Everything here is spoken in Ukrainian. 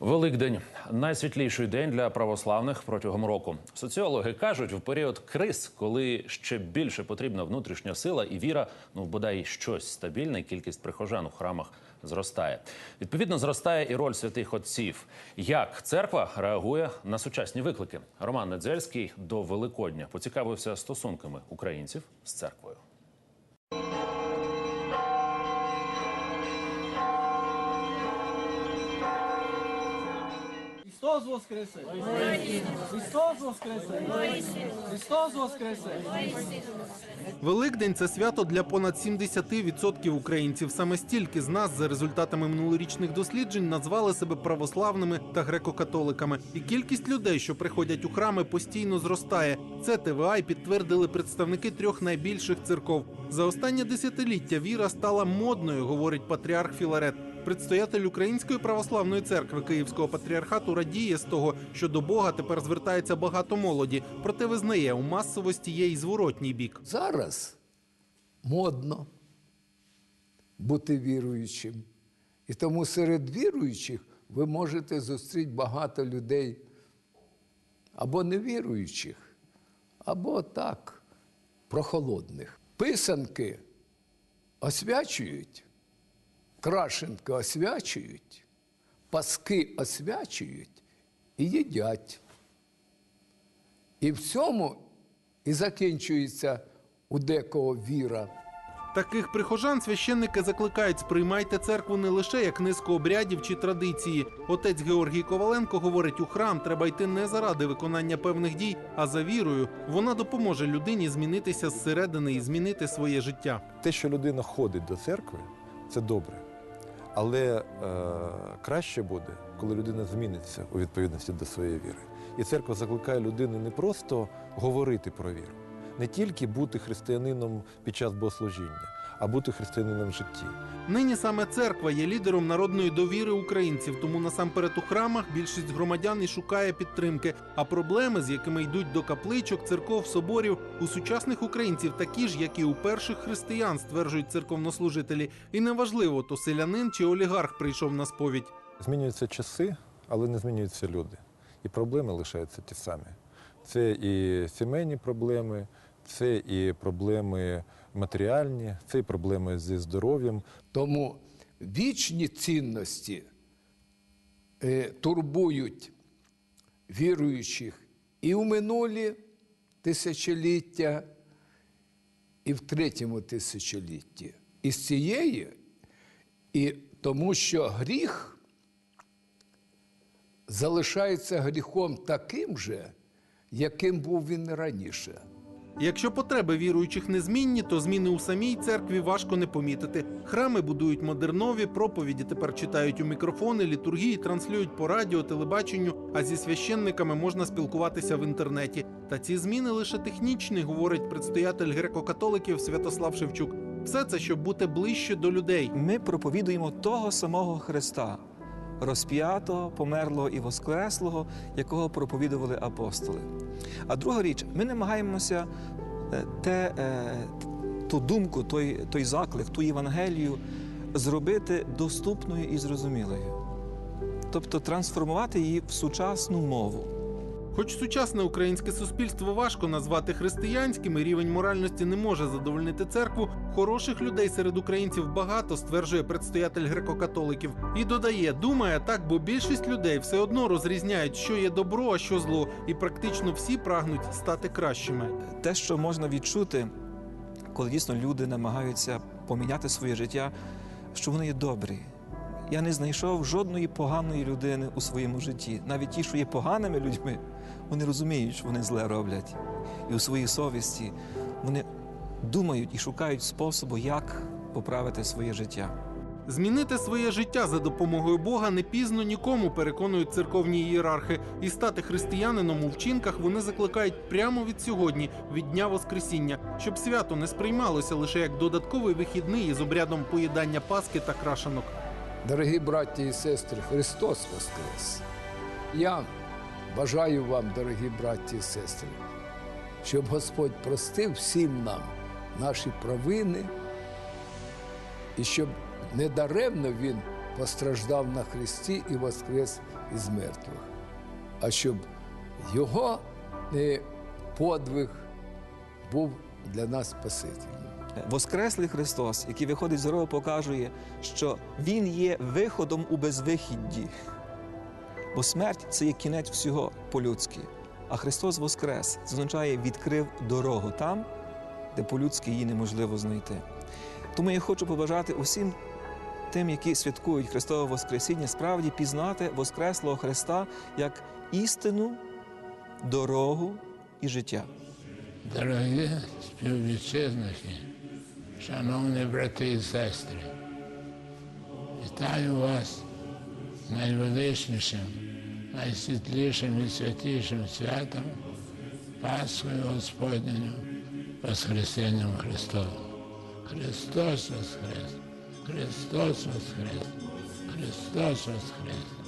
Великдень найсвітліший день для православних протягом року. Соціологи кажуть, в період криз, коли ще більше потрібна внутрішня сила і віра, ну бодай щось стабільне, кількість прихожан у храмах зростає. Відповідно, зростає і роль святих отців. Як церква реагує на сучасні виклики? Роман Недзельський до Великодня поцікавився стосунками українців з церквою. Христос воскресе! Христос воскресе! Христос воскресе! Великдень це свято для понад 70% українців. Саме стільки з нас за результатами минулорічних досліджень назвали себе православними та греко-католиками. І кількість людей, що приходять у храми, постійно зростає. Це ТВА підтвердили представники трьох найбільших церков. За останнє десятиліття віра стала модною, говорить патріарх Філарет. Предстоятель Української православної церкви Київського патріархату радіє з того, що до Бога тепер звертається багато молоді, проте визнає, у масовості є й зворотній бік. Зараз модно бути віруючим. І тому серед віруючих ви можете зустріти багато людей або невіруючих, або так, прохолодних. Писанки освячують, крашенки освячують, паски освячують і їдять. І в цьому і закінчується у декого віра. Таких прихожан священники закликають сприймайте церкву не лише як низку обрядів чи традиції. Отець Георгій Коваленко говорить, у храм треба йти не заради виконання певних дій, а за вірою. Вона допоможе людині змінитися зсередини і змінити своє життя. Те, що людина ходить до церкви, це добре. Але е, краще буде, коли людина зміниться у відповідності до своєї віри. І церква закликає людину не просто говорити про віру, не тільки бути християнином під час богослужіння, а бути християнином в житті. Нині саме церква є лідером народної довіри українців, тому насамперед у храмах більшість громадян і шукає підтримки. А проблеми, з якими йдуть до капличок, церков, соборів, у сучасних українців такі ж, як і у перших християн, стверджують церковнослужителі. І неважливо, то селянин чи олігарх прийшов на сповідь. Змінюються часи, але не змінюються люди. І проблеми лишаються ті самі. Це і сімейні проблеми, це і проблеми матеріальні, це і проблеми зі здоров'ям. Тому вічні цінності е, турбують віруючих і в минулі тисячоліття, і в третьому тисячолітті. І з цієї, і тому що гріх залишається гріхом таким же, яким був він раніше. Якщо потреби віруючих незмінні, то зміни у самій церкві важко не помітити. Храми будують модернові, проповіді тепер читають у мікрофони, літургії транслюють по радіо, телебаченню, а зі священниками можна спілкуватися в інтернеті. Та ці зміни лише технічні, говорить предстоятель греко-католиків Святослав Шевчук. Все це щоб бути ближче до людей. Ми проповідуємо того самого Христа, розп'ятого, померлого і воскреслого, якого проповідували апостоли. А друга річ, ми намагаємося е, те, е, ту думку, той, той заклик, ту Євангелію зробити доступною і зрозумілою. Тобто трансформувати її в сучасну мову. Хоч сучасне українське суспільство важко назвати християнським, і рівень моральності не може задовольнити церкву. Хороших людей серед українців багато, стверджує предстоятель греко-католиків. І додає, думає так, бо більшість людей все одно розрізняють, що є добро, а що зло, і практично всі прагнуть стати кращими. те, що можна відчути, коли дійсно люди намагаються поміняти своє життя, що вони є добрі. Я не знайшов жодної поганої людини у своєму житті. Навіть ті, що є поганими людьми, вони розуміють, що вони зле роблять. І у своїй совісті вони думають і шукають способу, як поправити своє життя. Змінити своє життя за допомогою Бога не пізно нікому переконують церковні ієрархи. І стати християнином у вчинках вони закликають прямо від сьогодні, від дня Воскресіння, щоб свято не сприймалося лише як додатковий вихідний із обрядом поїдання паски та крашанок. Дорогі браті і сестри, Христос Воскрес! Я бажаю вам, дорогі браті і сестри, щоб Господь простив всім нам наші провини, і щоб недаремно Він постраждав на Христі і воскрес із мертвих, а щоб Його е, подвиг був для нас спасительним. Воскреслий Христос, який виходить з гробу, показує, що Він є виходом у безвихідді. Бо смерть це є кінець всього по-людськи. А Христос Воскрес це означає відкрив дорогу там, де по-людськи її неможливо знайти. Тому я хочу побажати усім тим, які святкують Христове Воскресіння, справді пізнати Воскреслого Христа як істину, дорогу і життя. Дорогі співвітчизники, шановні брати і сестри, вітаю вас найвеличнішим, найсвітлішим і святішим святом Пасхою Господньою, Воскресенням Христовим. Христос Воскрес! Христос Воскрес! Христос Воскрес!